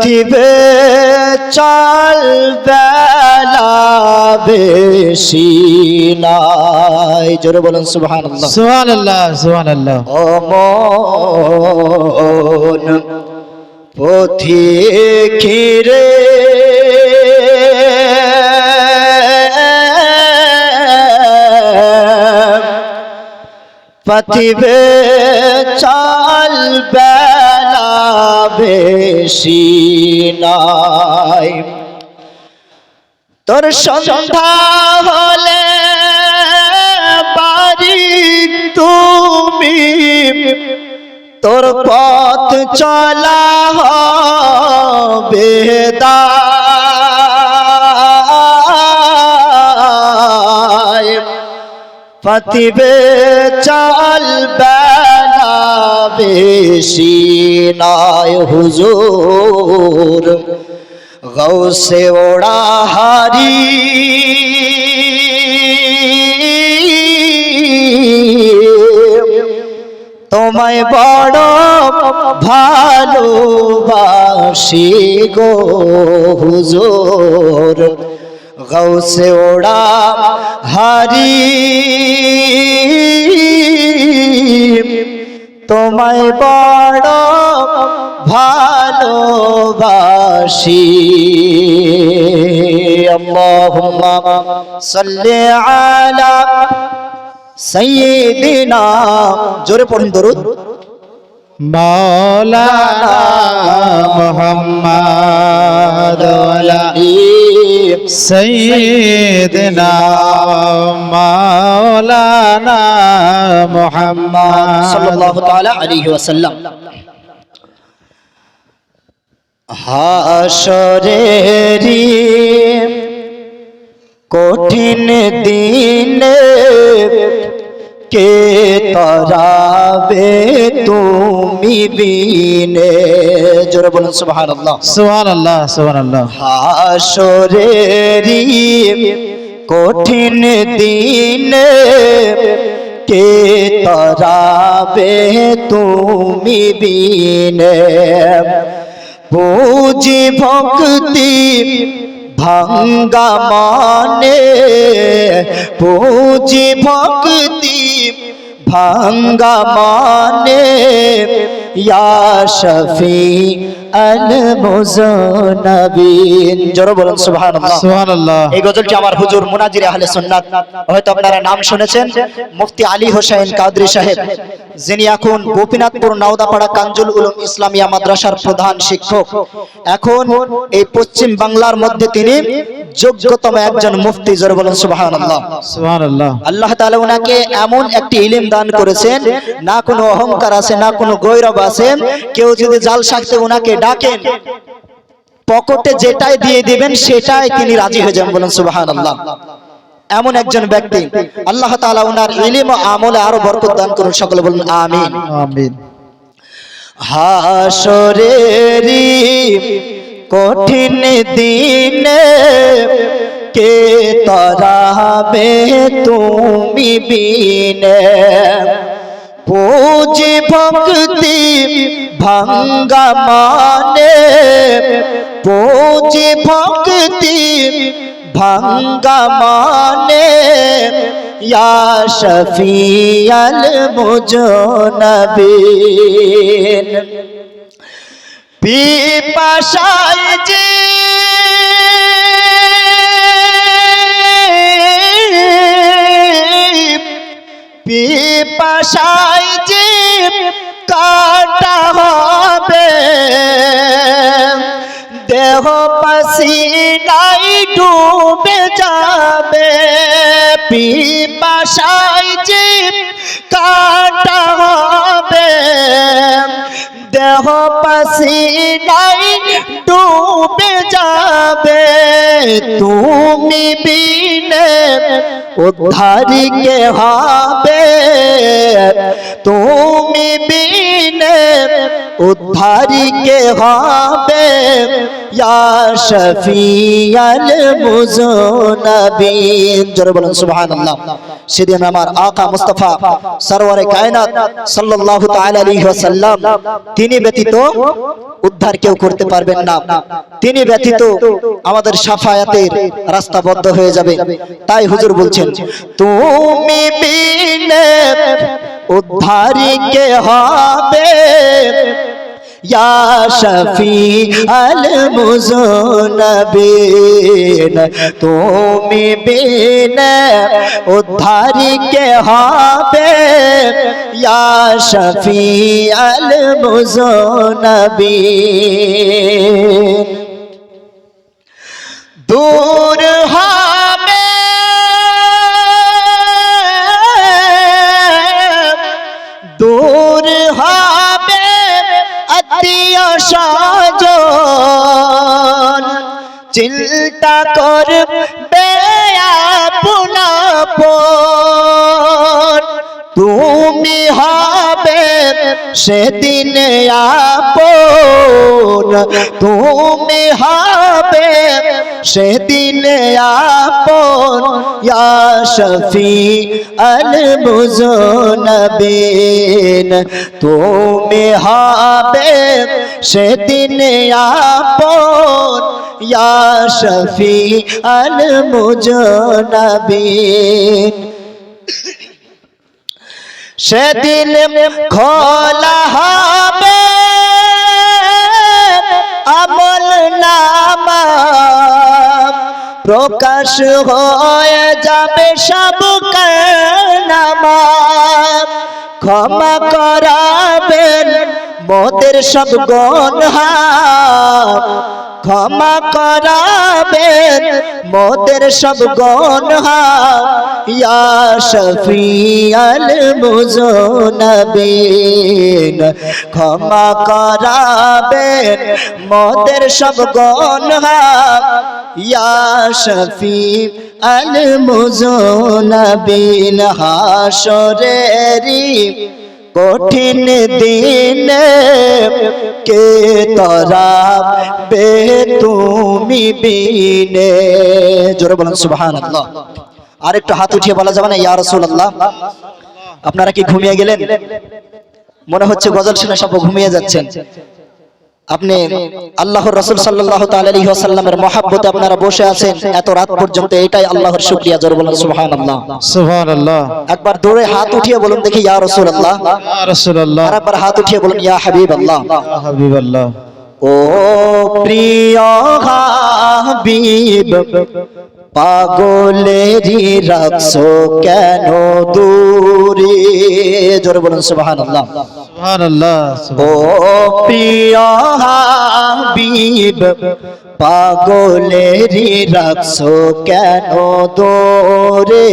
পথিবে চাল বেলা বেশি নাই? জোরে বলেন সুবহানাল্লাহ। সুবহানাল্লাহ সুবহানাল্লাহ। অমন পথি খিরে পথিবে চাল বেলা বেশি নাই। তোর সন্ধ্যা হলে বাড়ি তুমি। তোর পথ চলা হবে দায়। পতিবে চাল বেশি নয় হুজুর। গৌসে ওড়া হারি। তোমায় বড় ভালোবাসি গো হুজুর। গৌসে ওড়া হারি। তোমায় বড় ভালোবাসি। আল্লাহুম্মা সাল্লি আলা সাইয়্যিদিনা। জোরে পড়ুন দরুদ। মাওলানা মুহাম্মদ সাইয়্যিদিনা মাওলানা মুহাম্মদ সাল্লাল্লাহু তাআলা আলাইহি ওয়াসাল্লাম। হাসরেরি কঠিন দিনে কে তরাবে তুমি বিনে জোরে বলুন সুবহানাল্লাহ। সুবহানাল্লাহ সুবহানাল্লাহ। হাসরেরি কঠিন দিনে কে তরাবে তুমি বিনে পুঁজি ভক্তি ভাঙ্গা মানে পুঁজি ভক্তি ভাঙ্গা মানে ইয়া শফি আল মুজনবিন। জোরে বলুন সুবহানাল্লাহ। সুবহানাল্লাহ। এই গজলটি আমার হুজুর মুনাজির আহলে সুন্নাত। হয়তো আপনারা নাম শুনেছেন মুফতি আলী হোসেন কাদরি সাহেব যিনি এখন গোপীনাথপুর নাওদাপাড়া কাঞ্জুল উলুম ইসলামিয়া মাদ্রাসার প্রধান শিক্ষক। এখন এই পশ্চিম বাংলার মধ্যে তিনি যোগ্যতম একজন মুফতি জোরে বলেন সুবহানাল্লাহ। সুবহানাল্লাহ। আল্লাহ তাআলা ওনাকে এমন একটি ইলম দান করেছেন না কোনো অহংকার আছে না কোনো গৌরব আছে কেউ যদি জাল সাকতে ওনাকে ডাকেন পকেটে যেটাই দিয়ে দিবেন সেটাই তিনি রাজি হয়ে যান বলেন সুবহানাল্লাহ। এমন একজন ব্যক্তি আল্লাহ তাআলা ওনার ইলম ও আমলে আরও বরকত দান করুন সকলে বলুন আমিন। আমিন। হাসরেরি কঠিন দিনে কে তরাবে তুমি বিনে? পুঁজি ভক্তি ভাঙ্গা মানে পুঁজি ভক্তি ভাঙ্গা মানে ইয়া শফিয়াল মুজনবিন পিপাসায় যে পিপাসায় যে কাটা হবে দেহ পাসিনাই ডুবে যাবে। পিপাসায় যে কাটা হবে দেহ পাসিনাই ডুবে যাবে। তুমি বিনে উদ্ধারি কে হবে? তুমি বিনে উদ্ধারি কে হবে? শফিয়াল মুজনবিন জোরে বলুন, সুবহানাল্লাহ। সেদিন আমার আকা মুস্তাফা সরওয়ারে কায়নাত সাল্লাল্লাহু তাআলা আলাইহি তিনি ব্যতীত উদ্ধার কেউ করতে পারবেন না। তিনি ব্যতীত আমাদের সাফায়াতের রাস্তা বদ্ধ হয়ে যাবে। তাই হুজুর বলছেন, তুমি বিনে উদ্ধারি কে হবে? শফি আল মুজনবিন তুমি বিনে উদ্ধারি কে হবে? ইয়া শফি আল স্বজন চিন্তা করবে তুমি হবে সেদিন আপন। তুমি হবে সেদিন আপন ইয়া শফি আল মুজনবিন তুমি হবে সেদিন আপন ইয়া শফি আল মুজনবিন সেদিন খোলা প্রকাশ হয়ে যাবে সব নামা ক্ষমা করাবেন মোদের সব গনহা। ক্ষমা করাবেন মোদের সব গনহা। ইয়া শফিয়াল মুজনবিন, ক্ষমা করাবেন মোদের সব গনহা। শফি আল মুজনবিন হাসরেরি কঠিন দিন কে তরা বে তুমি বিনে। জোরে বলেন, সুবহানাল্লাহ। আর একটু হাত উঠিয়ে বলা যাবে না, ইয়া রাসূলুল্লাহ। আপনারা কি ঘুমিয়ে গেলেন? মনে হচ্ছে গজল শুনে সব ঘুমিয়ে যাচ্ছেন। আপনি আল্লাহর রসুল সাল্লাহ তাল্লামের মহাব্বতে আপনারা বসে আছেন এত রাত পর্যন্ত এটাই আল্লাহর শুক্রিয়া জোর বলুন সুহান আল্লাহ সুবহানাল্লাহ। একবার দৌড়ে হাত উঠিয়ে বলুন দেখি ইয়া রসুল আল্লাহ রাসূলুল্লাহ। আর একবার হাত উঠিয়ে বলুন ইয়া হাবিব আল্লাহ ইয়া হাবিবাল্লাহ। ও প্রিয় হাবিব পাগলেরই রাখছো কেন দূরে? জোরে বলুন সুবহানাল্লাহ। ও প্রিয় হাবিব, পাগলেরই রাখছো কেন দোরে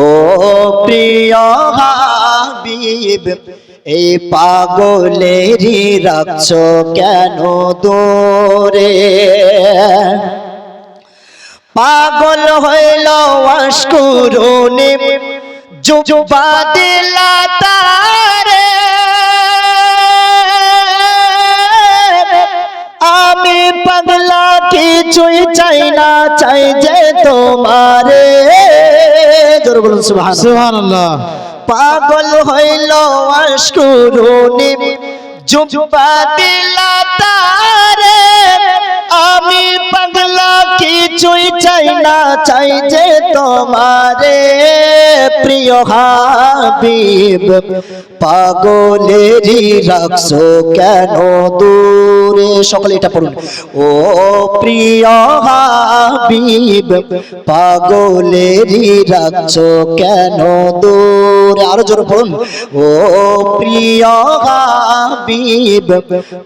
ও প্রিয় হাবিব, এই পাগলেরই রাখছো কেন দোরে পাগল হইল অস্কুরুনি জুবা দিলা তারে আমি পাগলা কিছুই চাই না চাই যে তোমারে জোরে বলুন সুবহান সুবহানাল্লাহ পাগল হইল অস্কুরুনি জুবা দিলা তারে আমি পাগলা কিছুই চাই না, চাই যে তোমারে প্রিয় হাবিব। পাগলেরই রাখছো কেন দূরে? সকলে এটা পড়ুন। ও প্রিয় হাবিব, পাগলেরই রাখছো কেন দূরে? আরও জোরে পড়ুন। ও প্রিয় হাবিব,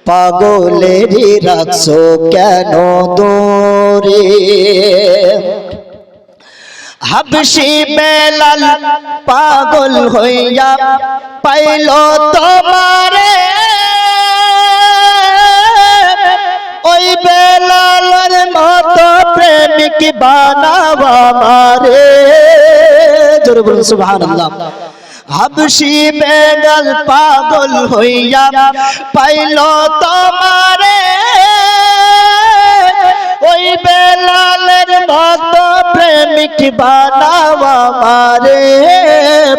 পাগলেরই রাখছো কেন দূরে? হাবসি বেলাল পাগল হইয়া পাইল তোমারে। ওই বেলালের মতো প্রেমিক বানাওয়া মারে জোরে বলুন, সুবহানাল্লাহ। হাবশি বেগাল পাগল হইয়া পাইল তোমারে। ওই বেলালের মতো প্রেমিক বানাওয়া মারে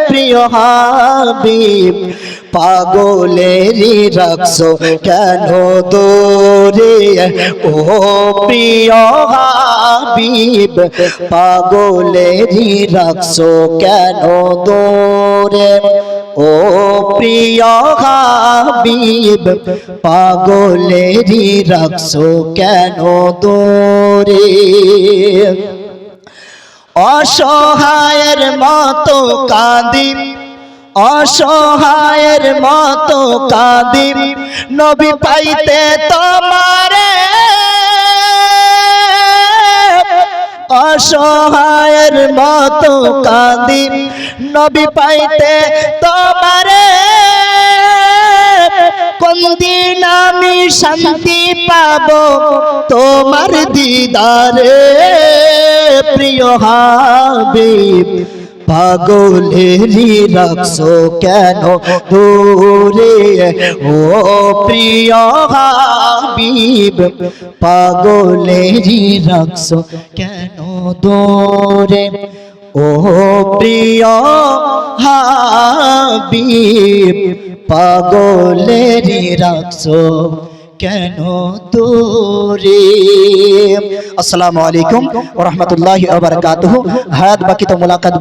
প্রিয় হাবিব পাগলেরই রাখছো কেন দূরে ও প্রিয় হাবিব পাগলেরই রাখছো কেন দূরে ও প্রিয় হাবিব পাগলেরই রাখছো কেন দূরে অসহায়ের মতো কাঁদি অসহায়ের মতো কাঁদি নবী পাইতে তোমারে। অসহায়ের মতো কাঁদি নবী পাইতে তোমারে। কোন দিন আমি শান্তি পাব তোমার দিদারে? প্রিয় হাবিব পাগলেরই রাখছো কেন দূরে? ও প্রিয় হাবিব পাগলেরই রাখছো কেন দূরে? ও প্রিয় হাবিব, পাগলের রাখছো কেন তোরে? আসসালামু আলাইকুম ওয়া রাহমাতুল্লাহি ওয়া বারাকাতুহু। হায়াত বাকি তো মুলাকাত